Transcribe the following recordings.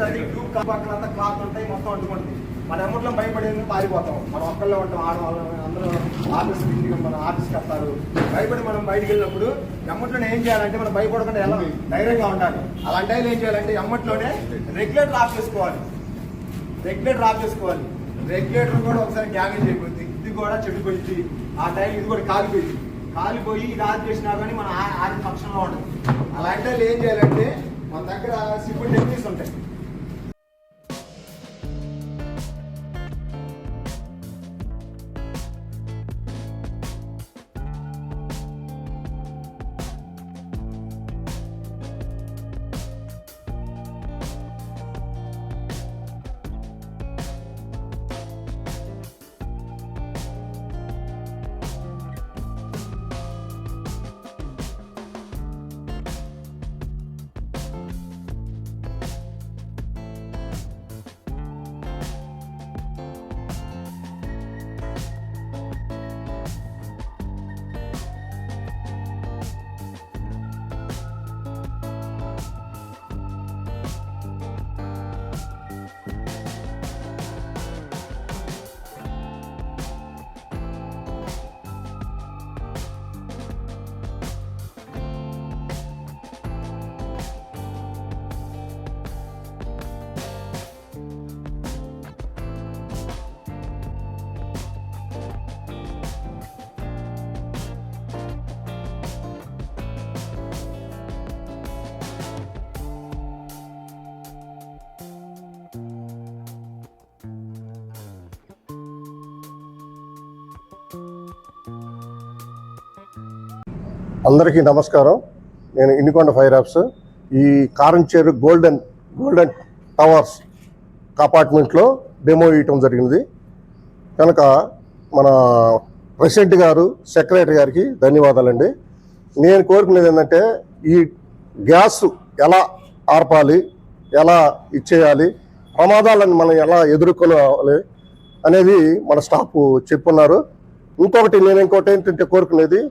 వచ్చిందండి గ్రూప్ పక్కన అంతా క్లాత్ ఉంటాయి మొత్తం అంటుకుంటుంది మన అమౌంట్లో భయపడేందుకు పారిపోతాం. మనం ఒక్కళ్ళే ఉంటాం ఆడవాళ్ళం అందరూ ఆఫీస్ ఇంటికి మన ఆఫీస్కి వస్తారు. భయపడి మనం బయటకు వెళ్ళినప్పుడు ఎమ్మట్లోనే ఏం చేయాలంటే మనం భయపడకుండా ఎలా ధైర్యంగా ఉండాలి. అలాంటి ఏం చేయాలంటే ఎమ్మట్లోనే రెగ్యులేటర్ ఆఫ్ చేసుకోవాలి. రెగ్యులేటర్ ఆఫ్ చేసుకోవాలి. రెగ్యులేటర్ కూడా ఒకసారి డ్యామేజ్ అయిపోయింది. ఇది కూడా చెడిపోయింది. ఆ టైం ఇది కూడా కాలిపోయింది. కాలిపోయి ఇది ఆఫ్ చేసినా కానీ మన ఆ- ఫంక్షన్లో పక్షంలో ఉండదు. అలాంటి ఏం చేయాలంటే మన దగ్గర సిబ్బంది టెక్నిక్స్ ఉంటాయి. అందరికీ నమస్కారం. నేను ఇన్నికొండ ఫైర్ యాప్స్ ఈ కారంచేరు గోల్డెన్ గోల్డెన్ టవర్స్ అపార్ట్మెంట్లో డెమో ఇవ్వటం జరిగింది కనుక మన ప్రెసిడెంట్ గారు సెక్రటరీ గారికి ధన్యవాదాలండి. నేను కోరుకునేది ఏంటంటే ఈ గ్యాస్ ఎలా ఆర్పాలి ఎలా ఇచ్చేయాలి ప్రమాదాలను మనం ఎలా ఎదుర్కోవాలి అనేది మన స్టాఫ్ చెప్పున్నారు. ఇంకొకటి నేను ఇంకోటి ఏంటంటే కోరుకునేది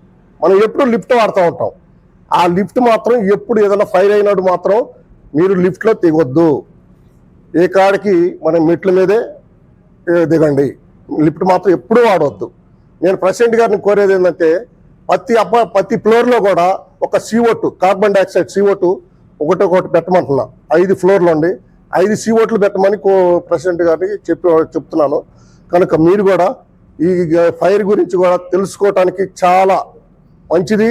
మనం ఎప్పుడు లిఫ్ట్ వాడుతూ ఉంటాం. ఆ లిఫ్ట్ మాత్రం ఎప్పుడు ఏదైనా ఫైర్ అయినప్పుడు మాత్రం మీరు లిఫ్ట్లో దిగొద్దు ఏ కాడికి మనం మెట్ల మీదే దిగండి. లిఫ్ట్ మాత్రం ఎప్పుడూ వాడవద్దు నేను ప్రెసిడెంట్ గారిని కోరేది ఏంటంటే ప్రతి అప్ప ప్రతి ఫ్లోర్లో కూడా ఒక సీఓటు కార్బన్ డైఆక్సైడ్ సీఓటు ఒకటి ఒకటి పెట్టమంటున్నా. ఐదు ఫ్లోర్లు ఉండి ఐదు సీఓట్లు పెట్టమని కో ప్రెసిడెంట్ గారిని చెప్పి చెప్తున్నాను. కనుక మీరు కూడా ఈ ఫైర్ గురించి కూడా తెలుసుకోవటానికి చాలా మంచిది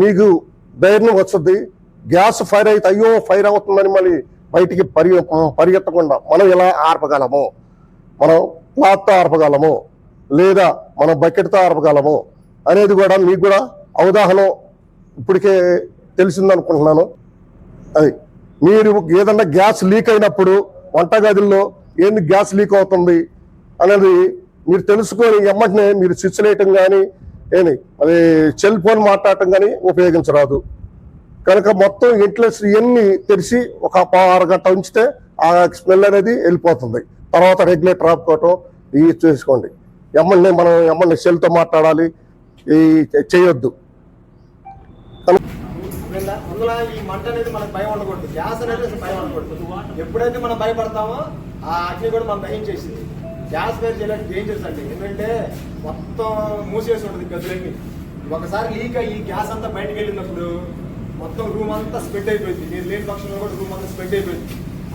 మీకు ధైర్యం వస్తుంది గ్యాస్ ఫైర్ అయితే అయ్యో ఫైర్ అవుతుందని మళ్ళీ బయటికి పరి పరిగెత్తకుండా మనం ఎలా ఆర్పగలము? మనం క్లాత్తో ఆర్పగలము లేదా మనం బకెట్తో ఆర్పగలము అనేది కూడా మీకు కూడా అవగాహన ఇప్పటికే తెలిసిందనుకుంటున్నాను. అది మీరు ఏదన్నా గ్యాస్ లీక్ అయినప్పుడు వంటగదుల్లో ఏంది గ్యాస్ లీక్ అవుతుంది అనేది మీరు తెలుసుకొని వెంటనే మీరు స్విచ్ లేయటం కానీ ఏమి? అది సెల్ ఫోన్ మాట్లాడటం కానీ ఉపయోగించరాదు. కనుక మొత్తం ఇంట్లో ఇవన్నీ తెరిచి ఒక అరగంట ఉంచితే ఆ స్మెల్ అనేది వెళ్ళిపోతుంది. తర్వాత రెగ్యులేటర్ ఆపుకోవటం ఇవి చేసుకోండి. ఎమ్మల్ని మనం ఎమ్మెల్యే సెల్తో మాట్లాడాలి. ఈ చేయొద్దు. అందులో ఈ మంట అనేది మనకు భయం ఉండకూడదు. గ్యాస్ అనేది భయం ఉండకూడదు. ఎప్పుడైతే మనం భయపడతామో ఆ అగ్ని కూడా మనం దహించేసింది. గ్యాస్ వేరు చేయడానికి డేంజర్స్ అండి. ఎందుకంటే మొత్తం మూసేసి ఉంటుంది గదులన్నీ ఒకసారి లీక్ అయ్యి గ్యాస్ అంతా బయటకు వెళ్ళినప్పుడు మొత్తం రూమ్ అంతా స్ప్రెడ్ అయిపోయింది. మీరు లేని పక్షంలో కూడా రూమ్ అంతా స్ప్రెడ్ అయిపోయింది.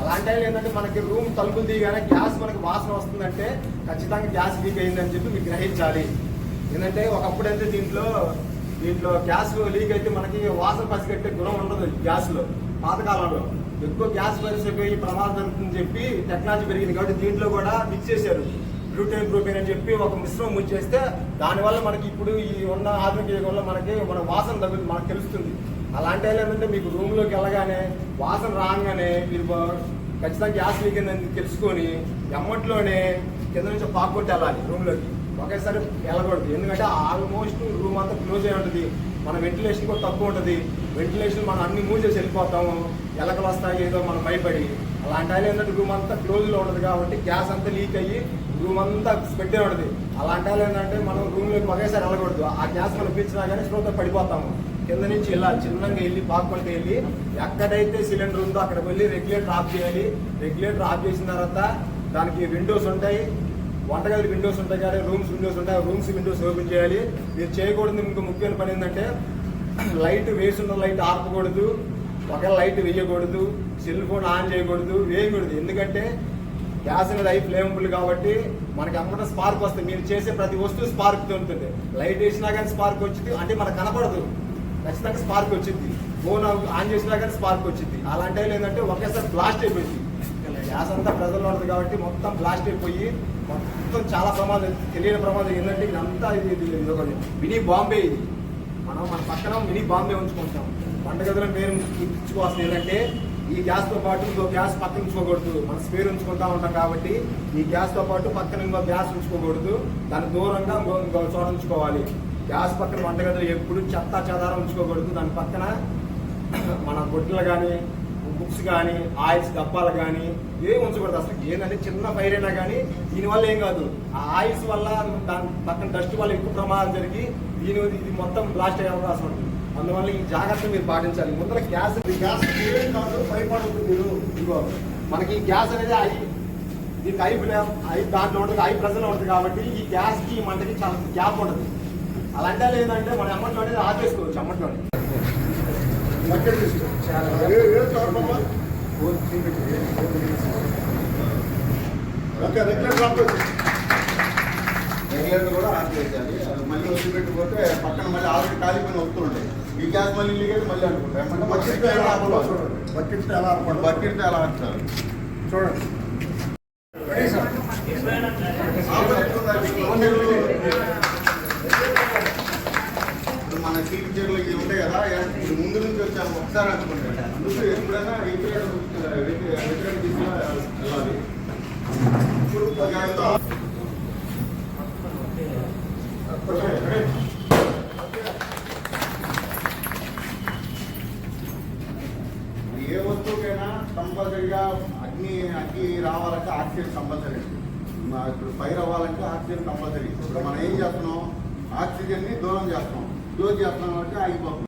అలాంటి ఏంటంటే మనకి రూమ్ తలుపులు దిగానే గ్యాస్ మనకి వాసన వస్తుందంటే ఖచ్చితంగా గ్యాస్ లీక్ అయిందని చెప్పి మీరు గ్రహించాలి. ఏంటంటే ఒకప్పుడు అయితే దీంట్లో దీంట్లో గ్యాస్ లీక్ అయితే మనకి వాసన పసిగట్టే గుణం ఉండదు గ్యాస్లో పాతకాలంలో. ఎక్కువ గ్యాస్ పరిస్థితి ప్రమాదం జరుగుతుందని చెప్పి టెక్నాలజీ పెరిగింది కాబట్టి దీంట్లో కూడా మిక్స్ చేశారు. బ్లూటెన్ ప్రోటీన్ అని చెప్పి ఒక మిశ్రమం ముచ్చేస్తే దానివల్ల మనకి ఇప్పుడు ఈ ఉన్న ఆధునిక యుగంలో మనకి మన వాసన తగ్గుతుంది మనకు తెలుస్తుంది. అలాంటి ఏంటంటే మీకు రూమ్లోకి వెళ్ళగానే వాసన రాగానే మీరు ఖచ్చితంగా గ్యాస్ లీక్ అయిందని తెలుసుకొని ఎమ్మట్లోనే కింద నుంచి పాక్కొట్టి వెళ్ళాలి రూమ్లోకి ఒకేసారి వెళ్ళకూడదు. ఎందుకంటే ఆల్మోస్ట్ రూమ్ అంతా క్లోజ్ అయి ఉంటుంది. మన వెంటిలేషన్ కూడా తక్కువ ఉంటుంది. వెంటిలేషన్ మనం అన్ని మూసేసి వెళ్ళిపోతాము. ఎలకలు వస్తాయి ఏదో మనం భయపడి. అలాంటి ఆయన ఏంటంటే రూమ్ అంతా క్లోజ్లో ఉంటుంది ఉండదు కాబట్టి గ్యాస్ అంతా లీక్ అయ్యి రూమ్ అంతా పెట్టే ఉండదు అలాంటి వాళ్ళు ఏంటంటే మనం రూమ్లోకి ఒకేసారి వెళ్ళకూడదు. ఆ గ్యాస్ మనం పీల్చినా కానీ స్లోతో పడిపోతాము. కింద నుంచి వెళ్ళాలి చిన్నగా వెళ్ళి పాకుపడికి వెళ్ళి ఎక్కడైతే సిలిండర్ ఉందో అక్కడ వెళ్ళి రెగ్యులేటర్ ఆఫ్ చేయాలి. రెగ్యులేటర్ ఆఫ్ చేసిన తర్వాత దానికి విండోస్ ఉంటాయి. వంటగది విండోస్ ఉంటాయి కానీ రూమ్స్ విండోస్ ఉంటాయి. రూమ్స్ విండోస్ ఓపెన్ చేయాలి. మీరు చేయకూడదు ఇంకో ముఖ్యమైన పని ఏంటంటే లైట్ వేసిన లైట్ ఆపకూడదు. ఒక లైట్ వేయకూడదు సెల్ ఫోన్ ఆన్ చేయకూడదు వేయకూడదు. ఎందుకంటే గ్యాస్ అనేది హై ఫ్లేమబుల్ కాబట్టి మనకి అమ్మట స్పార్క్ వస్తుంది. మీరు చేసే ప్రతి వస్తువు స్పార్క్ ఉంటుంది. లైట్ వేసినా కానీ స్పార్క్ వచ్చింది. అంటే మనకు కనపడదు. ఖచ్చితంగా స్పార్క్ వచ్చింది. ఫోన్ ఆన్ చేసినా కానీ స్పార్క్ వచ్చింది. అలాంటి ఏంటంటే ఒకేసారి బ్లాస్ట్ అయిపోయింది. గ్యాస్ అంతా ప్రజల్లో ఉంటుంది కాబట్టి మొత్తం బ్లాస్ట్ అయిపోయి మొత్తం చాలా ప్రమాదం తెలియని ప్రమాదం ఏంటంటే ఇదంతా ఇది ఇది ఒక మినీ బాంబే ఇది. మనం మన పక్కన మినీ బాంబే ఉంచుకుంటాం. వంటగదిలో పేరు ఇచ్చుకోవాల్సింది ఏంటంటే ఈ గ్యాస్తో పాటు ఇంకో గ్యాస్ పక్కన ఉంచుకోకూడదు. మన స్పేర్ ఉంచుకుంటా ఉంటాం కాబట్టి ఈ గ్యాస్తో పాటు పక్కన ఇంకో గ్యాస్ ఉంచుకోకూడదు. దాని దూరంగా ఇంకో ఇంకో చోట ఉంచుకోవాలి. గ్యాస్ పక్కన వంటగదిలో ఎప్పుడు చెత్త చెదారం ఉంచుకోకూడదు. దాని పక్కన మన గుడ్డలు కానీ బుక్స్ కానీ ఆయిల్స్ డబ్బాలు కానీ ఏం ఉంచకూడదు అసలు. ఏంటంటే చిన్న ఫైర్ అయినా కానీ దీనివల్ల ఏం కాదు. ఆ ఆయిల్స్ వల్ల దాని పక్కన డస్ట్ వల్ల ఎక్కువ ప్రమాదం జరిగి దీని ఇది మొత్తం బ్లాస్ట్ అయ్యే అవకాశం ఉంటుంది అందువల్ల ఈ జాగ్రత్త మీరు పాటించాలి. ముందర గ్యాస్ ఈ గ్యాస్ ఏం కాదు భయపడదు మీరు. ఇదిగో మనకి ఈ గ్యాస్ అనేది ఐ దీనికి ఐ ఐ దాంట్లో ఉంటుంది ఐ ప్రజలు ఉంటుంది కాబట్టి ఈ గ్యాస్కి ఈ మంటకి చాలా గ్యాప్ ఉంటుంది అలాంటి లేదంటే మన అమ్మట్లో అనేది ఆపేసుకోవచ్చు అమ్మట్లో బకెట్ తీసుకో ఏ ఏ చూడమ్మా ఓకే రెగ్యులర్ కూడా ఆన్ చేయాలి అది మళ్ళీ వచ్చి పెట్టుకుంటే పక్కన మళ్ళీ ఆల్రెడీ కాలిపోయిన వస్తుంటాయి ఈ గ్యాస్ మళ్ళీ లీకేజ్ మళ్ళీ అనుకుంటాయి బకెట్ ఎలా ఆపాలి చూడండి బకెట్ ఎలా ఆపాలి బకెట్ ఎలా ఆపుతారు చూడండి రెడీ సార్ ఇప్పుడు మన సీట్ చీరలు ఇవి ఉంటాయి కదా ఇప్పుడు ముందు నుంచి వచ్చాము ఒకసారి అనుకుంటాను ఎప్పుడైనా వ్యతిరేక వ్యతిరేక వెళ్ళాలి. ఇప్పుడు ఏ వస్తువుకైనా కంపల్సరిగా అగ్ని అగ్ని రావాలంటే ఆక్సిజన్ కంపల్సరీ. ఇప్పుడు ఫైర్ అవ్వాలంటే ఆక్సిజన్ కంపల్సరీ. ఇప్పుడు మనం ఏం చేస్తున్నాం? ఆక్సిజన్ని దూరం చేస్తున్నాం. క్లోజ్ చేస్తున్నాం అంటే ఆగిపోతుంది